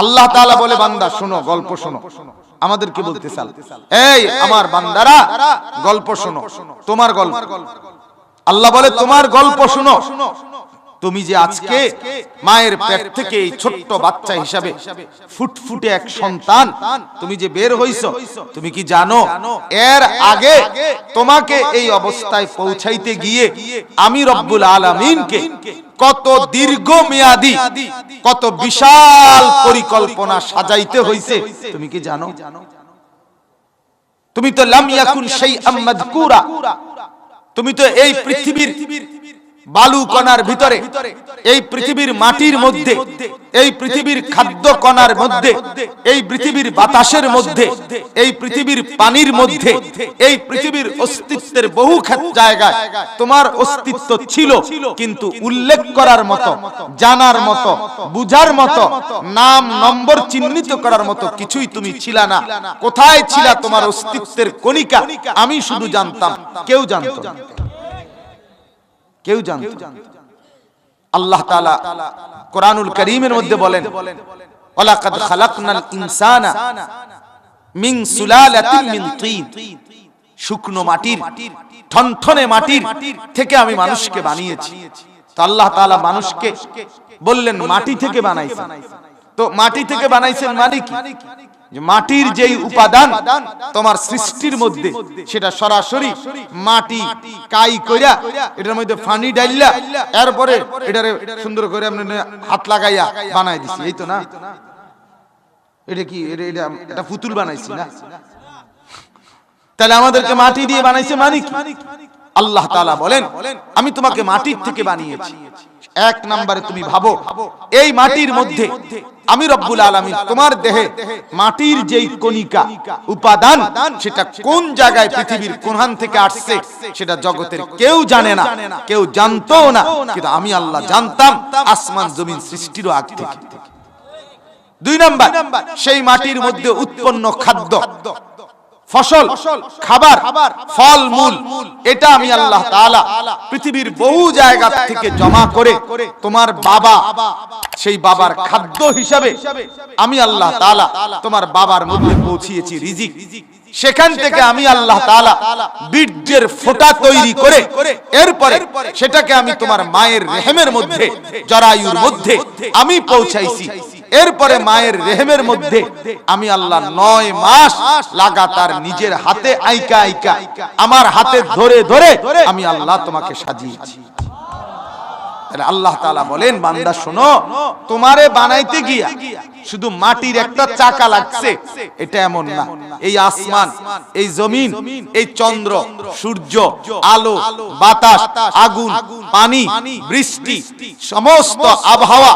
আল্লাহ তালা বলে, বান্দা, শোনো, গল্প শোনো। আমাদের কি বলতে চাল এই, আমার বান্দারা, গল্প শোনো। তোমার গল্প। আল্লাহ বলে, তোমার গল্প শোনো। তুমি যে আজকে মায়ের পেট থেকে এই ছোট্ট বাচ্চা হিসাবে ফুটফুটে এক সন্তান তুমি যে বের হইছো, তুমি কি জানো? এর আগে তোমাকে এই অবস্থায় পৌঁছাইতে গিয়ে আমি রব্বুল আলামিনকে কত দীর্ঘ মেয়াদি কত বিশাল পরিকল্পনা সাজাইতে হইছে, তুমি কি জানো? তুমি তো লাম ইয়াকুন শাইআম মাযকুরা, তুমি তো এই পৃথিবীর বালু কণার ভিতরে, এই পৃথিবীর মাটির মধ্যে, এই পৃথিবীর খাদ্য কণার মধ্যে, এই পৃথিবীর বাতাসের মধ্যে, এই পৃথিবীর পানির মধ্যে, এই পৃথিবীর অস্তিত্বের বহু জায়গায় তোমার অস্তিত্ব ছিল, কিন্তু উল্লেখ করার মতো, জানার মতো, বুঝার মতো, নাম, নম্বর চিহ্নিত করার মতো কিছুই তুমি ছিলা না কোথায় ছিলা তোমার অস্তিত্বের কণিকা আমি শুধু জানতাম, কেউ জানতো। কেউ জানত আল্লাহ তাআলা কোরআনুল করিমের মধ্যে বলেন, ওয়ালাকাদ খালাকনাল ইনসানা মিন সুলালাতিন মিন তিন। শুকনো মাটির, ঠনঠনে মাটির থেকে আমি মানুষকে বানিয়েছি। তো আল্লাহ তাআলা মানুষকে বললেন, মাটি থেকে বানাইছেন। তো মাটি থেকে বানাইছেন মানে কি? মাটির যেই উপাদান তোমার সৃষ্টির মধ্যে সেটা সরাসরি মাটি কাই কইরা এটার মধ্যে ফানি ডাইল্লা এরপরে এটারে সুন্দর করে আপনি হাত লাগাইয়া বানাই দিছি এই তো না? এটা কি এটা এটা পুতুল বানাইছি না? তাহলে আমাদেরকে মাটি দিয়ে বানাইছে মানে কি আল্লাহ তাআলা বলেন আমি তোমাকে মাটির থেকে বানিয়েছি। এক নম্বরে তুমি ভাবো, এই মাটির মধ্যে আমি রব্বুল আলামিন তোমার দেহে মাটির যেই কণিকা উপাদান, সেটা কোন জায়গায় পৃথিবীর কোনহান থেকে আসছে, সেটা জগতের কেউ জানে না, কেউ জানতো না, কিন্তু আমি আল্লাহ জানতাম আসমান জমিন সৃষ্টিরও আগ থেকে। দুই নাম্বার, সেই মাটির মধ্যে উৎপন্ন খাদ্য ফসল খাবার ফল মূল এটা আমি আল্লাহ তাআলা পৃথিবীর বহু জায়গা থেকে জমা করে তোমার বাবা সেই বাবার খাদ্য হিসাবে আমি আল্লাহ তাআলা তোমার বাবার মধ্যে পৌঁছিয়েছি রিজিক। সেখান থেকে আমি আল্লাহ তাআলা বীর্যের ফোঁটা তৈরি করে এরপরে সেটাকে আমি তোমার মায়ের রেহেমের মধ্যে জরায়ুর মধ্যে আমি পৌঁছাইছি। এরপরে মায়ের রেহেমের মধ্যে আমি আল্লাহ নয় মাস লাগাতার নিজের হাতে আইকা আইকা, আমার হাতে ধরে ধরে আমি আল্লাহ তোমাকে সাজিয়েছি। আল্লাহ তালা বলেন, বান্দা শোনো, তোমারে বানাইতে গিয়া শুধু মাটির একটা চাকা লাগছে। এটা এমন না। এই আসমান, এই জমিন, এই চন্দ্র, সূর্য, আলো, বাতাস, আগুন, পানি, বৃষ্টি, সমস্ত আবহাওয়া,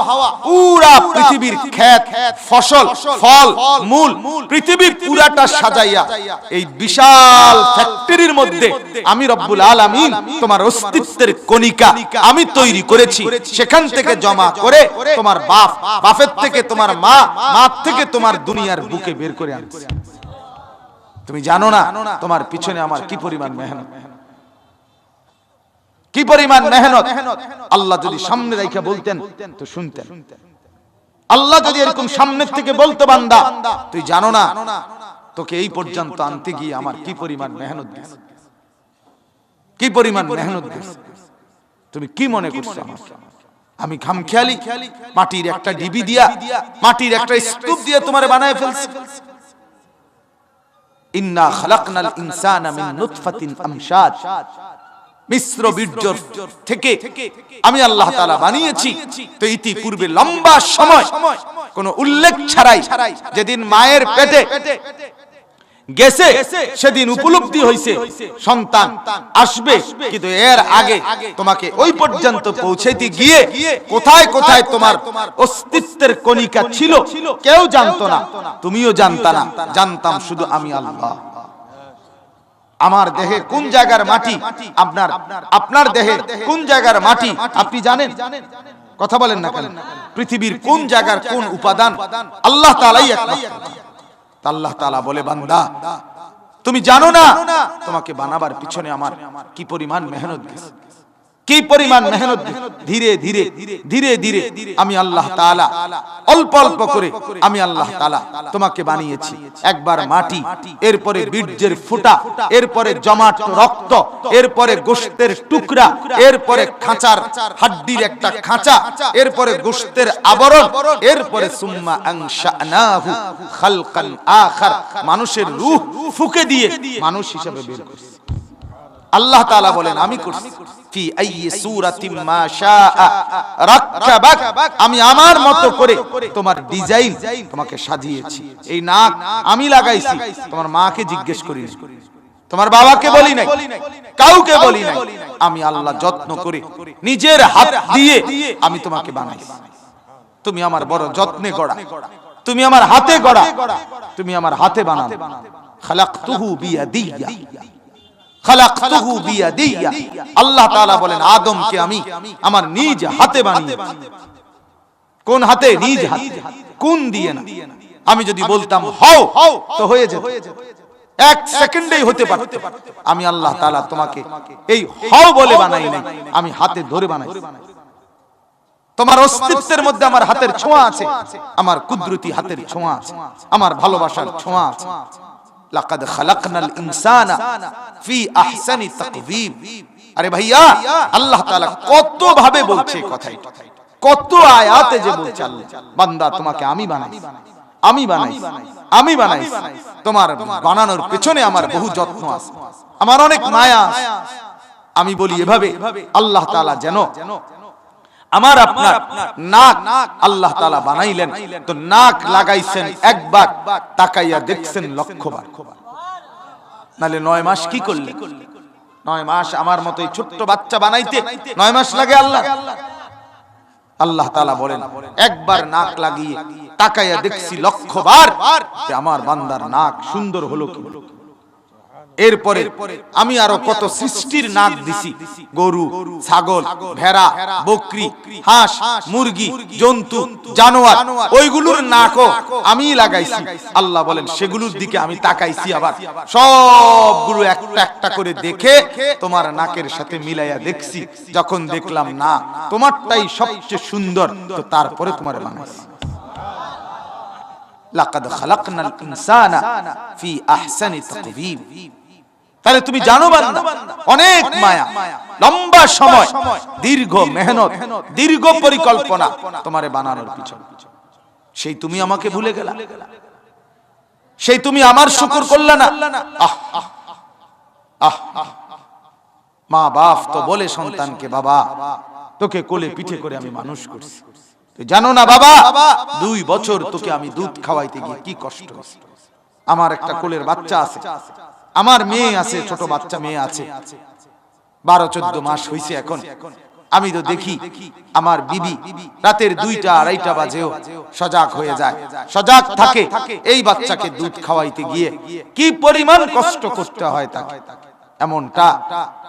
পুরা পৃথিবীর ক্ষেত, ফসল, ফল, মূল, পৃথিবীর পুরাটা সাজাইয়া এই বিশাল ফ্যাক্টরির মধ্যে আমি রব্বুল আলামিন তোমার অস্তিত্বের কণিকা আমি তৈরি করেছি। সেখান থেকে জমা করে তোমার বাপ, বাপের থেকে তোমার মা মা থেকে তোমার দুনিয়ার বুকে বের করে আনছি। তুমি জানো না তোমার পিছনে আমার কি পরিমাণ মেহনত। কি পরিমাণ মেহনত? আল্লাহ যদি সামনে রেখে বলতেন, তো শুনতেন। আল্লাহ যদি এরকম সামনের থেকে বলতো বান্দা, তুই জানো না, তোকে এই পর্যন্ত আনতে গিয়ে আমার কি পরিমাণ মেহনত দিয়েছে। কি পরিমাণ মেহনত দিয়েছে। তুমি কি মনে করছ আমাকে? আমি খামখেয়ালি, মাটির একটা ডিবি দিয়া, মাটির একটা স্তূপ দিয়ে তোমার বানায় ফেলছি। ইন্না খালাকনাল ইনসানা মিন নুতফাতিন আমশাজ মিশ্র বীর্য থেকে আমি আল্লাহ তাআলা বানিয়েছি। তো ইতিপূর্বে লম্বা সময় কোনো উল্লেখ ছাড়াই যেদিন মায়ের পেটে গেছে সেদিন উপলব্ধি হয়েছে সন্তান আসবে কিন্তু এর আগে তোমাকে ওই পর্যন্ত পৌঁছাইতে গিয়ে কোথায় কোথায় তোমার অস্তিত্বের কণিকা ছিল কেউ জানতো না। তুমিও জানতা না। জানতাম শুধু আমি আল্লাহ। আমার দেহে কোন জায়গার মাটি? আপনার আপনার দেহে কোন জায়গার মাটি? আপনি জানেন? কথা বলেন না কেন? পৃথিবীর কোন জায়গার কোন উপাদান? আল্লাহ তাআলাই একমাত্র। আল্লাহ তালা বলে, বান্দা, তুমি জানো না তোমাকে বানাবার পিছনে আমার কি পরিমাণ মেহনত গেছে? কি পরিমাণ মেহনত ধীরে ধীরে ধীরে ধীরে আমি আল্লাহ তাআলা, অল্প অল্প করে আমি আল্লাহ তাআলা তোমাকে বানিয়েছি। একবার মাটি, এরপরে বীর্যের ফুটা, এরপরে জমাট রক্ত, এরপরে গোশতের টুকরা, এরপরে খাঁচার হাড্ডির একটা খাঁচা, এরপরে গোশতের আবরণ, এরপরে সুম্মা আনশানাহু মানুষের রূহ ফুকে দিয়ে মানুষ হিসেবে বের করছি। আল্লাহ তাআলা বলেন, আমি করছি। ফি আইয়ি সূরাতিম মা রাক্কাবাক, আমি আমার মতো করে তোমার ডিজাইন তোমাকে সাজিয়েছি। এই নাক আমি লাগাইছি, তোমার মাকে জিজ্ঞেস করি তোমার বাবাকে বলি নাই, কাউকে বলি নাই। আমি আল্লাহ যত্ন করে নিজের হাত দিয়ে আমি তোমাকে বানাইছি। তুমি আমার বড় যত্নে গড়া। তুমি আমার হাতে গড়া। তুমি আমার হাতে বানানো। খালাকতুহু বিয়াদিয়া। আল্লাহ তাআলা বলেন, আদমকে আমি আমার নিজ হাতে বানিয়েছি কোন হাতে? নিজ হাতে। কোন দিয়ে না? আমি যদি বলতাম, হও, তো হয়ে যেত। এক সেকেন্ডেই হতে পারত। আমি আল্লাহ তাআলা তোমাকে এই হও বলে বানাই নাই, আমি হাতে ধরে বানাইছি তোমার অস্তিত্বের মধ্যে আমার হাতের ছোঁয়া আছে, আমার কুদরতি হাতের ছোঁয়া আছে, আমার ভালোবাসার ছোঁয়া আছে। লাকাদ খালাকনাল ইনসানা ফি আহসানি তাকওয়িম আরে ভাইয়া, আল্লাহ তাআলা কত ভাবে বলছে কথাই কত আয়াতে যে বলছে বান্দা, তোমাকে আমি বানাই। আমি বানাই। আমি বানাই। তোমার বানানোর পেছনে আমার বহু যত্ন আছে। আমার অনেক মায়া। আমি বলি এভাবে আল্লাহ তাআলা যেন আমার আপনার নাক আল্লাহ তালা বানাইলেন। তো নাক লাগাইছেন একবার, তাকাইয়া দেখছেন লক্ষবার। নালে নয় মাস কি করলেন? নয় মাস আমার মতো ছোট্ট বাচ্চা বানাইতে নয় মাস লাগে আল্লাহ। আল্লাহ তালা বলেন, একবার নাক লাগিয়ে তাকাইয়া দেখছি লক্ষবার যে আমার বান্দার নাক সুন্দর হলো কি? এরপরে আমি আরও কত সৃষ্টির নাক দিছি। গরু ছাগল ভেড়া বকরি হাঁস মুরগি জন্তু জানোয়ার ওইগুলোর নাকও আমি লাগাইছি। আল্লাহ বলেন সেগুলোর দিকে আমি তাকাইছি আবার। সবগুলো একটা একটা করে দেখে তোমার নাকের সাথে মিলাইয়া দেখছি যখন দেখলাম না তোমারটাই সবচেয়ে সুন্দর তো তারপরে তোমার বানাইছি। লাকাদ খালাকনাল ইনসানা ফি আহসানি তাকওয়িম তাহলে তুমি জানো বান্দা অনেক মায়া লম্বা সময় দীর্ঘ মেহনত দীর্ঘ পরিকল্পনা তোমারে বানানোর পিছনে। সেই তুমি আমাকে ভুলে গেলা। সেই তুমি আমার শুকর করলে না। আহ আহ। মা বাপ তো বলে সন্তানকে বাবা তোকে কোলে পিঠে করে আমি মানুষ করছি। তুই জানো না বাবা দুই বছর তোকে আমি দুধ খাওয়াইতে গিয়ে কি কষ্ট? আমার একটা কোলের বাচ্চা আছে। আমার মেয়ে আছে, ছোট বাচ্চা মেয়ে আছে। বারো, চোদ্দ মাস হয়েছে এখন। আমি তো দেখি আমার বিবি রাতের দুইটা, আড়াইটা বাজেও সজাগ হয়ে যায়। সজাগ থাকে এই বাচ্চাকে দুধ খাওয়াইতে গিয়ে। কি পরিমাণ কষ্ট করতে হয় তাকে। এমনটা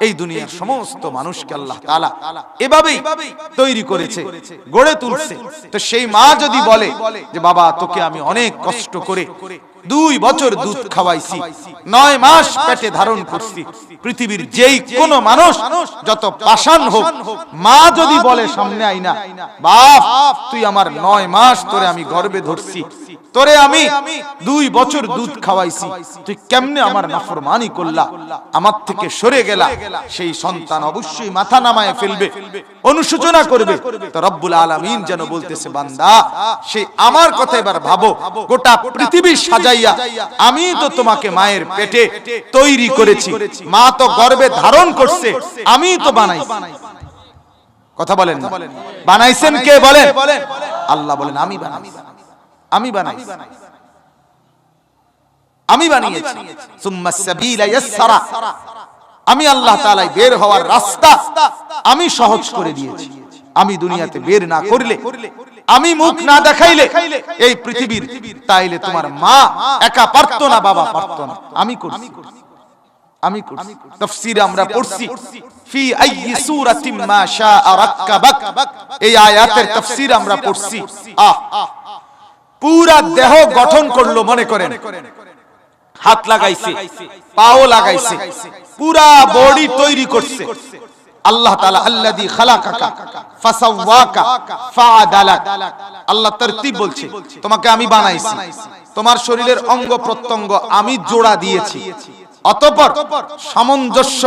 এই দুনিয়ার সমস্ত মানুষকে আল্লাহ তাআলা এভাবেই তৈরি করেছে, গড়ে তুলছে। তো সেই মা যদি বলে যে, বাবা, তোকে আমি অনেক কষ্ট করে দুই বছর দুধ খাওয়াইছি। নয় মাস পেটে ধারণ করছি। পৃথিবীর যেই কোন মানুষ যত পাষাণ হোক মা যদি বলে সামনে আইনা বাপ তুই আমার নয় মাস তোরে আমি গর্বে ধরছি। তোরে আমি দুই বছর দুধ খাওয়াইছি। তুই কেমনে আমার নাফরমানি করলা? আমার থেকে সরে গেলা। সেই সন্তান অবশ্যই মাথা নামায় ফেলবে। অনুশোচনা করবে। তো রব্বুল আলামিন যেন বলতেছে বান্দা সেই আমার কথা এবার ভাবো। গোটা পৃথিবী সাজাইয়া আমি তো তোমাকে মায়ের পেটে তৈরি করেছি। মা তো গর্বে ধারণ করছে, আমি তো বানাইছি। কথা বলেন। বানাইছেন কে বলেন? আল্লাহ বলেন, আমি বানাইছি। আমি বানাইছি। আমি বানিয়েছি। সুম্মা সাবিলা ইয়াসসারা। আমি আল্লাহ তাআলা বের হওয়ার রাস্তা আমি সহজ করে দিয়েছি। আমি দুনিয়াতে বের না করলে আমি মুখ না দেখাইলে এই পৃথিবীর তাইলে তোমার মা একা পারত না বাবা পারতো না। আমি করছি। আমি করছি। তাফসীরে আমরা পড়ছি। ফি আইয়ি সূরাতিন মা শাআ রাক্কাবাক। এই আয়াতের তাফসীর আমরা পড়ছি। আহ পুরা দেহ গঠন করল মনে করেন। হাত লাগাইছে পাও লাগাইছে। পুরা বডি তৈরি করছে। আল্লাহ তাআলা আল্লাযী খালাকাকা, ফাসাওয়াকা, ফাআদালাক। আল্লাহ তরতিব বলছে, তোমাকে আমি বানাইছি। তোমার শরীরের অঙ্গ প্রত্যঙ্গ আমি জোড়া দিয়েছি। অতঃপর সামঞ্জস্য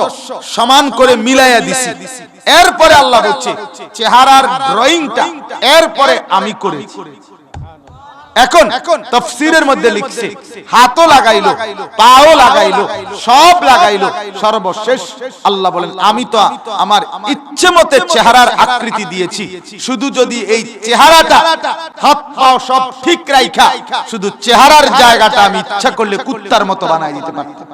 সমান করে মিলাইয়া দিছি। এরপরে আল্লাহ বলছে, চেহারার ড্রয়িংটা এরপরে আমি করেছি। এখন তফসিরের মধ্যে লিখছে হাতও লাগাইলো পাও লাগাইলো সব লাগাইলো সর্বশেষ আল্লাহ বলেন আমি তো আমার ইচ্ছে মতে চেহারার আকৃতি দিয়েছি শুধু যদি এই চেহারাটা হাত পাও সব ঠিক রাইখা শুধু চেহারার জায়গাটা আমি ইচ্ছা করলে কুত্তার মতো বানাই দিতে পারতাম।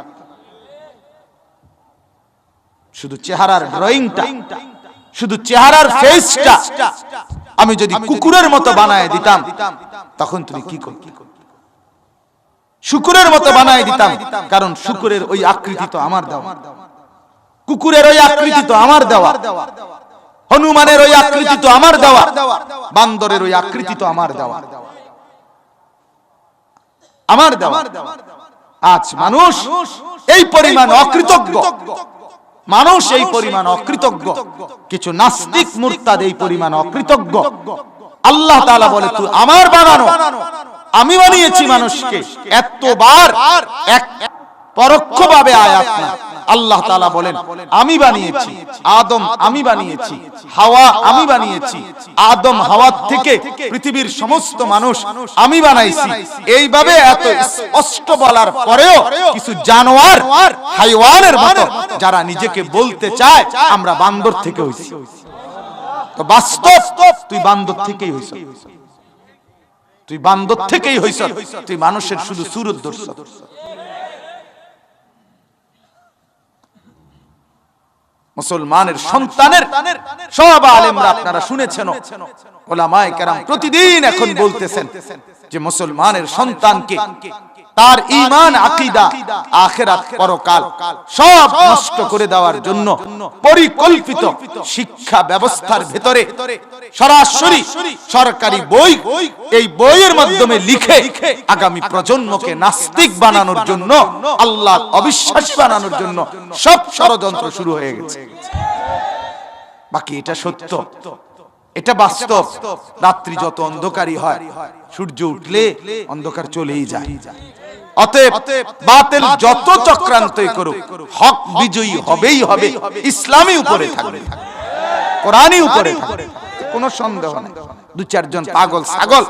শুধু চেহারার ড্রয়িংটা শুধু চেহারার ফেসটা আমি যদি কুকুরের মতো বানায় দিতাম তখন তুমি কি করতে? শুকুরের মতো বানায় দিতাম কারণ শুকুরের ওই আকৃতি তো আমার দেওয়া। কুকুরের ওই আকৃতি তো আমার দেওয়া। হনুমানের ওই আকৃতি তো আমার দেওয়া। বান্দরের ওই আকৃতি তো আমার দেওয়া। আমার দেওয়া। আজ মানুষ এই পরিমাণ অকৃতজ্ঞ। মানুষ এই পরিমাণ অকৃতজ্ঞ। কিছু নাস্তিক মুরতাদ এই পরিমাণ অকৃতজ্ঞ। আল্লাহ তাআলা বলে তুই আমার বানানো। আমি বানিয়েছি মানুষকে। এতবার এক পরোক্ষভাবে আয়াত না আল্লাহ তাআলা বলেন, আমি বানিয়েছি, আদম আমি বানিয়েছি, হাওয়া আমি বানিয়েছি, আদম হাওয়ার থেকে পৃথিবীর সমস্ত মানুষ আমি বানাইছি। এইভাবে এত স্পষ্ট বলার পরেও কিছু জানোয়ার, হাইওয়ানের মতো যারা নিজেকে বলতে চায়, আমরা বান্দর থেকে হইছি। তো বাস্তব, তুই বান্দর থেকেই হইছ। তুই বান্দর থেকেই হইছ, তুই মানুষের শুধু সুরত দর্শ মুসলমানের সন্তানের সব আলেমরা আপনারা শুনেছেন ওলামায়ে কেরাম প্রতিদিন এখন বলতেছেন যে মুসলমানের সন্তানকে তার ঈমান আকীদা আখিরাত পরকাল সব নষ্ট করে দেওয়ার জন্য পরিকল্পিত শিক্ষা ব্যবস্থার ভেতরে সরাসরি সরকারি বই এই বইয়ের মাধ্যমে লিখে আগামী প্রজন্মকে নাস্তিক বানানোর জন্য আল্লাহ অবিশ্বাসী বানানোর জন্য সব ষড়যন্ত্র শুরু হয়ে গেছে। বাকি এটা সত্য। এটা বাস্তব। রাত্রি যত অন্ধকারই হয় সূর্য উঠলে অন্ধকার চলেই যায়। অতএব বাতিল যত চক্রান্তই করুক হক বিজয়ী হবেই হবে উপরে থাকবে কোরআনই উপরে থাকবে কোনো সন্দেহ নেই। দুই চারজন পাগল ছাগল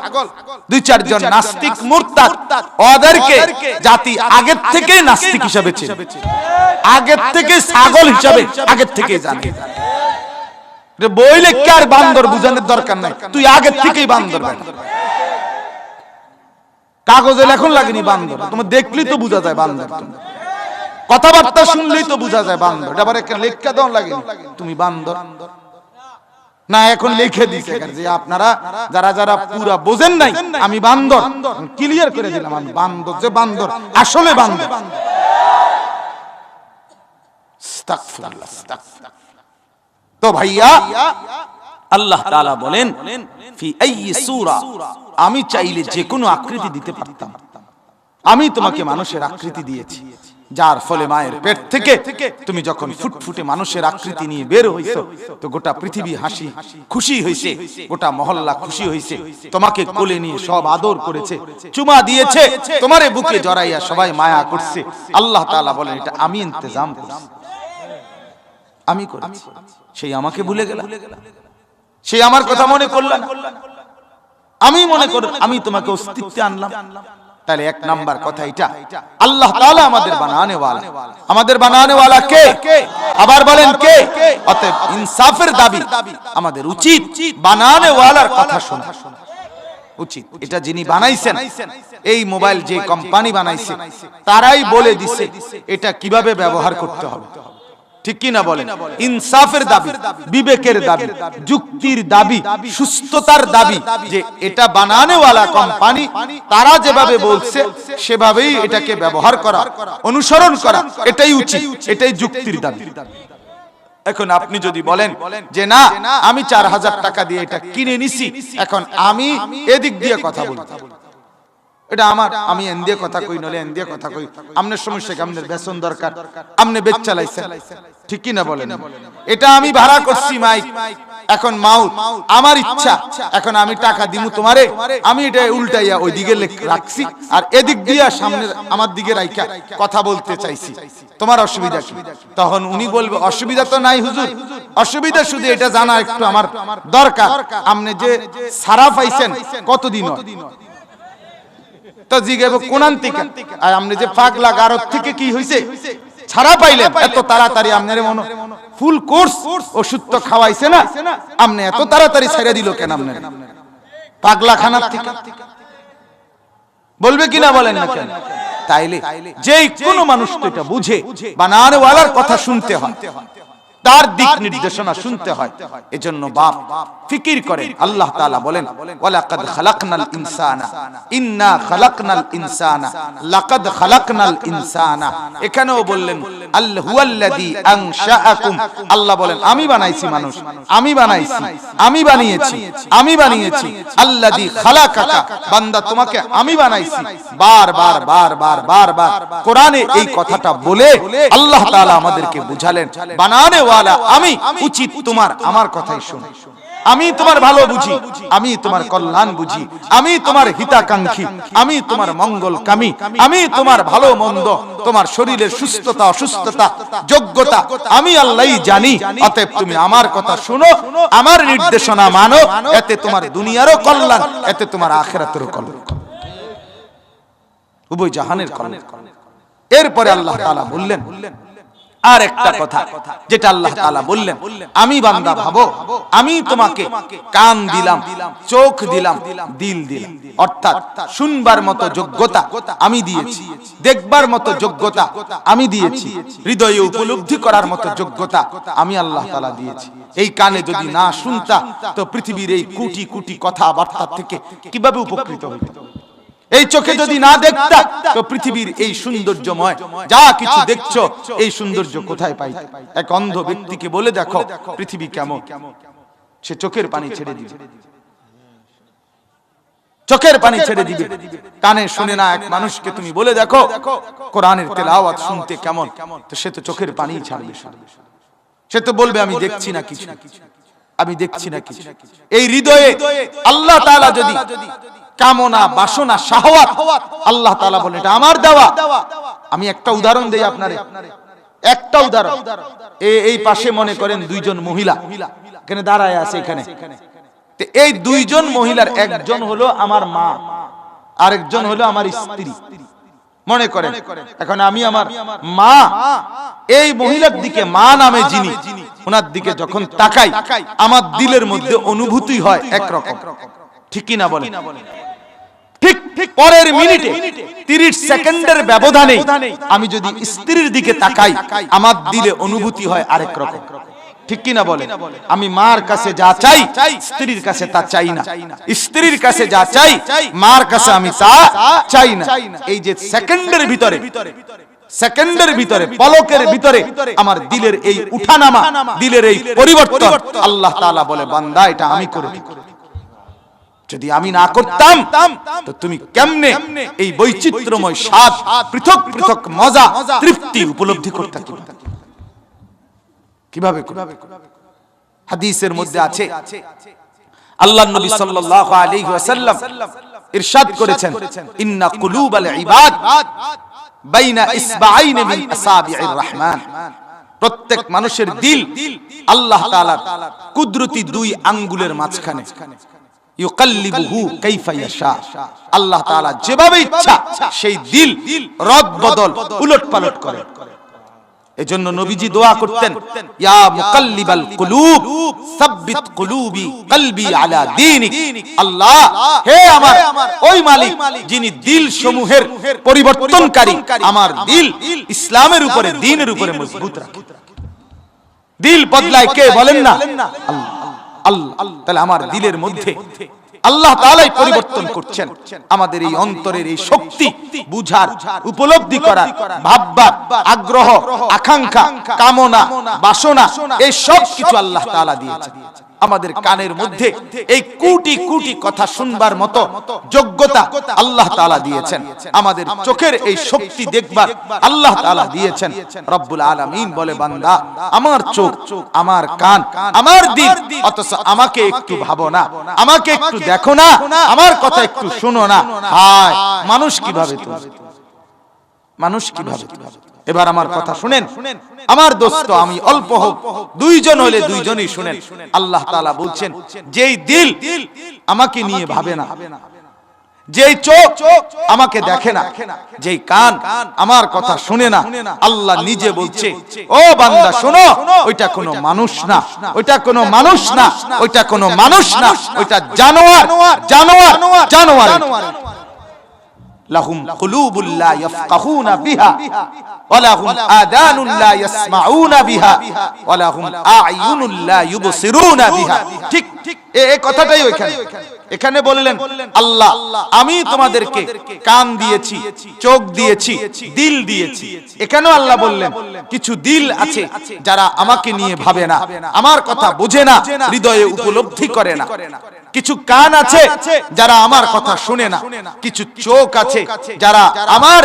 দুই চারজন নাস্তিক মুরতাদ ওদেরকে জাতি আগের থেকে নাস্তিক হিসাবে চেনে। আগের থেকে ছাগল হিসাবে আগের থেকে জানে। রে বই লেখকে আর বান্দর বুঝানোর দরকার নাই? তুই আগের থেকেই বান্দর বেটা কাগজে লেখন লাগেনি বান্দর। তোমার দেখলেই তো বোঝা যায় বান্দর কথাবার্তা শুনলেই তো বোঝা যায় বান্দর। এটা আবার লেখা দেওয়া লাগেনি। তুমি বান্দর। না, এখন লিখে দিছে যে আপনারা যারা যারা পুরা বোঝেন নাই, আমি বান্দর। ক্লিয়ার করে দিলাম আমি। বান্দর যে বান্দর, আসলে বান্দর। তো ভাইয়া আল্লাহ তাআলা বলেন ফি আইয়ি সূরা আমি চাইলে যে কোনো আকৃতি দিতে পারতাম। আমি তোমাকে মানুষের আকৃতি দিয়েছি। যার ফলে মায়ের পেট থেকে তুমি যখন ফুটফুটে মানুষের আকৃতি নিয়ে বের হইছো তো গোটা পৃথিবী হাসি খুশি হইছে গোটা মহল্লা খুশি হইছে তোমাকে কোলে নিয়ে সব আদর করেছে চুমা দিয়েছে তোমারে বুকে জড়াইয়া সবাই মায়া করছে। আল্লাহ তাআলা বলেন এটা আমি ইন্তজাম করছি। আমি করেছি। সেই আমাকে ভুলে গেল। সে আমার কথা মনে করল আমি মনে কর আমি তোমাকে অস্তিত্বে আনলাম। তাহলে এক নাম্বার কথা এটা। আল্লাহ তাআলা আমাদের বানানে ওয়ালা আমাদের বানানে ওয়ালা কে? আবার বলেন কে? অতএব ইনসাফের দাবি আমাদের উচিত বানানে ওয়ালার কথা শোনা। উচিত। এটা যিনি বানাইছেন, এই মোবাইল যে কোম্পানি বানাইছে, তারাই বলে দিছে, এটা কীভাবে ব্যবহার করতে হবে? ঠিক কি না বলেন? ইনসাফের দাবি বিবেকের দাবি যুক্তির দাবি সুস্থতার দাবি যে এটা বানানেওয়ালা কোম্পানি তারা যেভাবে বলছে সেভাবেই এটাকে ব্যবহার করা অনুসরণ করা এটাই উচিত এটাই যুক্তির দাবি। এখন আপনি যদি বলেন যে না আমি চার হাজার টাকা দিয়ে এটা কিনে নিছি এখন আমি এদিক দিয়ে কথা বলি এটা আমার, আমি এন দিয়ে কথা কই নলে এন দিয়ে কথা কই। আমনের সমস্যা কি? আমনের বেতন দরকার। আমনে বেচ চালাইছেন। ঠিক কি না বলেন? এটা আমি ভাড়া করছি, মাইক। এখন মাউত আমার ইচ্ছা। এখন আমি টাকা দিমু তোমারে। আমি এটা উল্টাইয়া ওই দিকে রাখছি। আর এদিক দিয়া সামনে আমার দিকে রাইখা কথা বলতে চাইছি। তোমার অসুবিধা কি? তখন উনি বলবে, অসুবিধা তো নাই হুজুর। অসুবিধা শুধু এটা জানা একটু আমার দরকার। আপনি যে সারা পাইছেন, কতদিন? তো জিজ্ঞেস কোনান থেকে আর আপনি যে পাগলা গারদ থেকে কি হইছে? ছাড়া পাইলেন। এত তাড়াতাড়ি আপনার মনে ফুল কোর্স ওষুধ তো খাওয়াইছে না। আপনি এত তাড়াতাড়ি ছেড়ে দিল কেন আপনার পাগলা খানার থেকে। বলবে কিনা বলেন না কেন? তাইলে যেই কোন মানুষ তো এটা বুঝে বানারওয়ালার কথা শুনতে হয়। তার দিক নির্দেশনা শুনতে হয়। এজন্য বাপ ফিকির করে। আল্লাহ তাআলা বলেন ওয়ালাকাদ খালাকনাল ইনসানা। ইন্না খালাকনাল ইনসানা। লাকাদ খালাকনাল ইনসানা। এখানেও বললেন আল্লাহ হুয়াল্লাযী আনশাআকুম আল্লাহ বলেন আমি বানাইছি মানুষ। আমি বানাইছি। আমি বানিয়েছি। আমি বানিয়েছি। আল্লাযী খালাকাকা। বান্দা তোমাকে আমি বানাইছি। বার বার বার বার বার বার। কোরআনে এই কথাটা বলে আল্লাহ তাআলা আমাদেরকে বুঝালেন। বানানে ওয়ালা আমি উচিত তোমার আমার কথাই শুন। আমি তোমার ভালো বুঝি আমি তোমার কল্যাণ বুঝি। আমি তোমার হিতাকাঙ্ক্ষী। আমি তোমার মঙ্গল কামি আমি তোমার ভালো মন্দ। তোমার শরীরের সুস্থতা অসুস্থতা যোগ্যতা। আমি আল্লাহই জানি। অতএব তুমি আমার কথা শুনো আমার নির্দেশনা মানো এতে তোমার দুনিয়ারও কল্যাণ এতে তোমার আখেরাতেরও কল্যাণ। উভয় জাহানের কল্যাণ। এরপরে আল্লাহ তাআলা বললেন আর একটা কথা যেটা আল্লাহ তাআলা বললেন আমি বান্দা ভাবো আমি তোমাকে কান দিলাম চোখ দিলাম দিল দিলাম। অর্থাৎ শুনবার মতো যোগ্যতা আমি দিয়েছি। দেখবার মতো যোগ্যতা আমি দিয়েছি। হৃদয়ে উপলব্ধি করার মতো যোগ্যতা আমি আল্লাহ তাআলা দিয়েছি। এই কানে যদি না শুনতা তো পৃথিবীর এই কোটি কোটি কথাবার্তা থেকে কীভাবে উপকৃত হইত এই চোখে যদি না দেখতা তো পৃথিবীর এই সৌন্দর্যময় যা কিছু দেখছ এই সৌন্দর্য কোথায় পাই এক অন্ধ ব্যক্তিকে বলে দেখো পৃথিবী কেমন? সে চোখের পানি ছেড়ে দিবে। চোখের পানি ছেড়ে দিবে। কানে শুনে না এক মানুষকে তুমি বলে দেখো কোরআনের তেলাওয়াত শুনতে কেমন? তো সে তো চোখের পানি ছাড়বে সে। তো বলবে আমি দেখছি না কিছু। আমি দেখছি না কিছু। এই হৃদয়ে আল্লাহ তাআলা যদি কামনা বাসনা শাহওয়াত। আল্লাহ তাআলা বলে এটা আমার দেওয়া। আমি একটা উদাহরণ দেই আপনারে। একটা উদাহরণ। এই পাশে মনে করেন দুইজন মহিলা। এখানে দাঁড়ায় আছে এখানে। এই দুইজন মহিলার একজন হলো আমার মা আরেকজন হলো আমার স্ত্রী। মনে করেন এখন আমি আমার মা এই মহিলার দিকে মা নামে যিনি ওনার দিকে যখন তাকাই আমার দিলের মধ্যে অনুভূতি হয় একরকম। ঠিক কি না বলে ঠিক ঠিক পরের মিনিটে তিরিশ সেকেন্ডের ব্যবধানে আমি যদি স্ত্রীর দিকে তাকাই আমার দিলে অনুভূতি হয় আরেক রকম। ঠিক কি না বলে আমি মার কাছে যা চাই স্ত্রীর কাছে তা চাই না। স্ত্রীর কাছে যা চাই মার কাছে আমি তা চাই না। এই যে সেকেন্ডের ভিতরে সেকেন্ডের ভিতরে পলকের ভিতরে আমার দিলের এই উঠানামা দিলের এই পরিবর্তন আল্লাহ তাআলা বলে বান্দা এটা আমি করে। যদি আমি না করতাম, তো তুমি কেমনে এই বৈচিত্র্যময় স্বাদ, পৃথক পৃথক মজা, তৃপ্তি উপলব্ধি করতে কীভাবে হাদিসের মধ্যে আছে, আল্লাহ নবী সাল্লাল্লাহু আলাইহি ওয়াসাল্লাম ইরশাদ করেছেন, ইন্না কুলুবাল ইবাদ বাইনা ইসবাআইন মিন আসাবি'ir রহমান। প্রত্যেক মানুষের দিল আল্লাহ তাআলার কুদরতি দুই আঙ্গুলের মাঝখানে। আল্লাহ যেভাবে ইচ্ছা সেই দিল রদ বদল উলট পালট করে। নবীজি দোয়া করতেন যিনি দিল সমূহের পরিবর্তনকারী, আমার দিল ইসলামের উপরে দ্বীনের উপরে মজবুত রাখে। দিল বদলায় কে বলেন না? আল্লাহ। আল্লাহ তাহলে আমার দিলের মধ্যে আল্লাহ তালাই পরিবর্তন করছেন। আমাদের এই অন্তরের এই শক্তি বুঝার উপলব্ধি করার ভাববার আগ্রহ আকাঙ্ক্ষা কামনা বাসনা এই সব কিছু আল্লাহ তালা দিয়েছেন। আমাদের কানের মধ্যে এই কোটি কোটি কথা শুনবার মতো যোগ্যতা আল্লাহ তাআলা দিয়েছেন। আমাদের চোখের এই শক্তি দেখবার আল্লাহ তাআলা দিয়েছেন। রব্বুল আলামিন বলে বান্দা আমার চোখ আমার কান আমার দিল অথচ আমাকে একটু ভাবো না আমাকে একটু দেখো না আমার কথা একটু শোনো না। হায় মানুষ কীভাবে মানুষ কীভাবে এবার আমার কথা শুনেন। আমার দোস্ত আমি অল্প হোক দুইজন হলে দুইজনই শুনেন। আল্লাহ তাআলা বলছেন যেই দিল আমাকে নিয়ে ভাবে না। যেই চোখ আমাকে দেখে না। যেই কান আমার কথা শুনে না। আল্লাহ নিজে বলছে ও বান্দা শোনো ওইটা কোনো মানুষ না। ওইটা কোনো মানুষ না। ওইটা কোনো মানুষ না। ওইটা জানোয়ার। জানোয়ার। জানোয়ার। লাহুম কুলুবুল লা ইয়াফকাহুনা বিহা ওয়া লাহুম আদানুন লা ইয়াসমাউনা বিহা ওয়া লাহুম আ'য়ুনুন লা ইউবসিরুনা বিহা ঠিক এই এই কথাটাই ওইখানে এখানে বললেন, আল্লাহ, আমি তোমাদেরকে কান দিয়েছি, চোখ দিয়েছি, দিল দিয়েছি। এখানেও আল্লাহ বললেন, কিছু দিল আছে যারা আমাকে নিয়ে ভাবে না। আমার কথা বোঝে না, হৃদয়ে উপলব্ধি করে না। কিছু কান আছে যারা আমার কথা শুনে না। কিছু চোখ আছে যারা আমার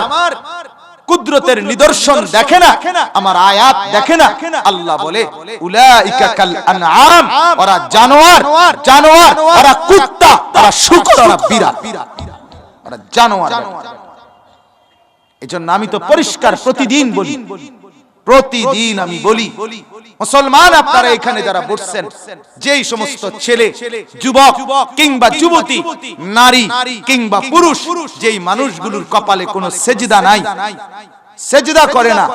কুদরতের নিদর্শন দেখে না আমার আয়াত দেখে না আল্লাহ বলে উলাইকা কাল আনআম ওরা জানোয়ার জানোয়ার ওরা কুত্তা ওরা শুকর ওরা বিড়াল ওরা জানোয়ার এজন্য আমি তো পরিষ্কার প্রতিদিন বলি। প্রতিদিন আমি বলি, মুসলমান আপনারা এখানে যারা বসছেন, যেই সমস্ত ছেলে, যুবক কিংবা যুবতী, নারী কিংবা পুরুষ, যেই মানুষগুলোর কপালে কোনো সেজদা নাই, সেজদা করে না,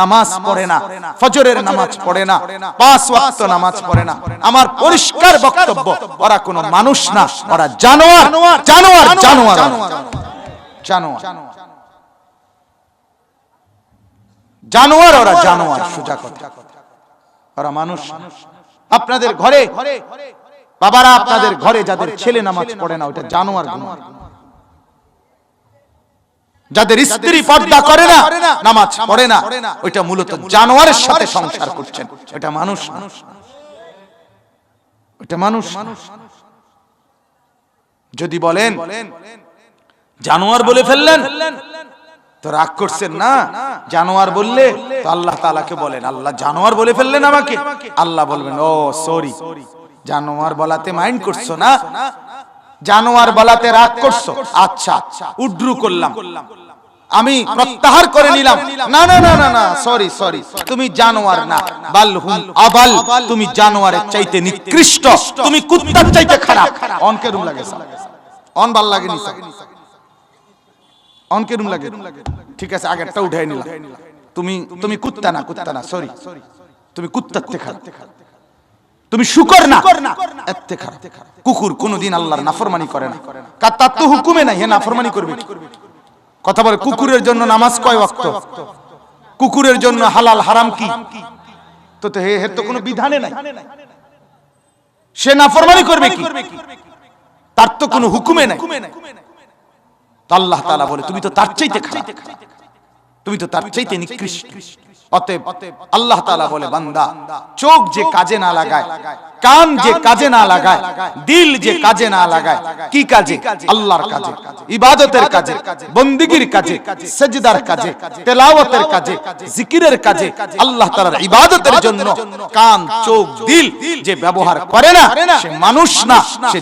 নামাজ পড়ে না, ফজরের নামাজ পড়ে না, পাঁচ ওয়াক্ত নামাজ পড়ে না। আমার পরিষ্কার বক্তব্য, ওরা কোনো মানুষ না, ওরা জানোয়ার জানোয়ার জানোয়ার। জানোয়ার। জানোয়ার ওরা জানোয়ার, সোজা কথা। ওরা মানুষ। আপনাদের ঘরে, বাবারা আপনাদের ঘরে যাদের ছেলে নামাজ পড়ে না ওটা জানোয়ার গুণ। যাদের স্ত্রী পর্দা করে না, নামাজ পড়ে না, ওইটা মূলত জানোয়ারের সাথে সংসার করছেন। এটা মানুষ ওটা মানুষ যদি বলেন, জানোয়ার বলে ফেললেন তো রাগ করছেন না? জানোয়ার বললে তো আল্লাহ তালাকে বলেন। আল্লাহ জানোয়ার বলে ফেললেন আমাকে। আল্লাহ বলবেন, ও, সরি। জানোয়ার বলাতে মাইন্ড করছ না? জানোয়ার বলাতে রাগ করছ? আচ্ছা উড্রু করলাম। আমি প্রত্যাহার করে নিলাম। না না না না না, সরি সরি। তুমি জানোয়ার না। বাল হুম আবাল। তুমি জানোয়ারের চাইতে নিকৃষ্ট। তুমি কুত্তার চাইতে খারাপ। অন কেরুম লাগে অন ভালো লাগে নি অন কেরুম লাগে। ঠিক আছে, আগেরটা উঠাই নিলাম। তুমি তুমি কুত্তা না কুত্তা না সরি তুমি কুত্তার থেকে তুমি শুকর না এতে খারাপ। কুকুর কোনোদিন আল্লাহর নাফরমানি করে না। কার তার তো হুকুমে নাই, হে নাফরমানি করবে কথা বলে, কুকুরের জন্য নামাজ কয় ওয়াক্ত? কুকুরের জন্য হালাল হারাম কি? তো হে হের তো কোনো বিধানে নাই। সে নাফরমানি করবে কি? তার তো কোনো হুকুমে নাই। আল্লাহ তাআলা বলে, তুমি তো তার চাইতে তুমি তো তার চাইতে নিকৃষ্ট। আল্লাহ বলে, বান্দা, চোখ যে কাজে না লাগায়, কান যে কাজে না লাগায়, দিল যে কাজে না লাগায়, কি কাজে? আল্লাহর কাজে, ইবাদতের কাজে, বন্দিগির কাজে, সেজদার কাজে, তেলাওয়াতের কাজে, জিকিরের কাজে, আল্লাহ তাআলার ইবাদতের জন্য কান, চোখ, দিল যে ব্যবহার করে না, সে মানুষ না, সে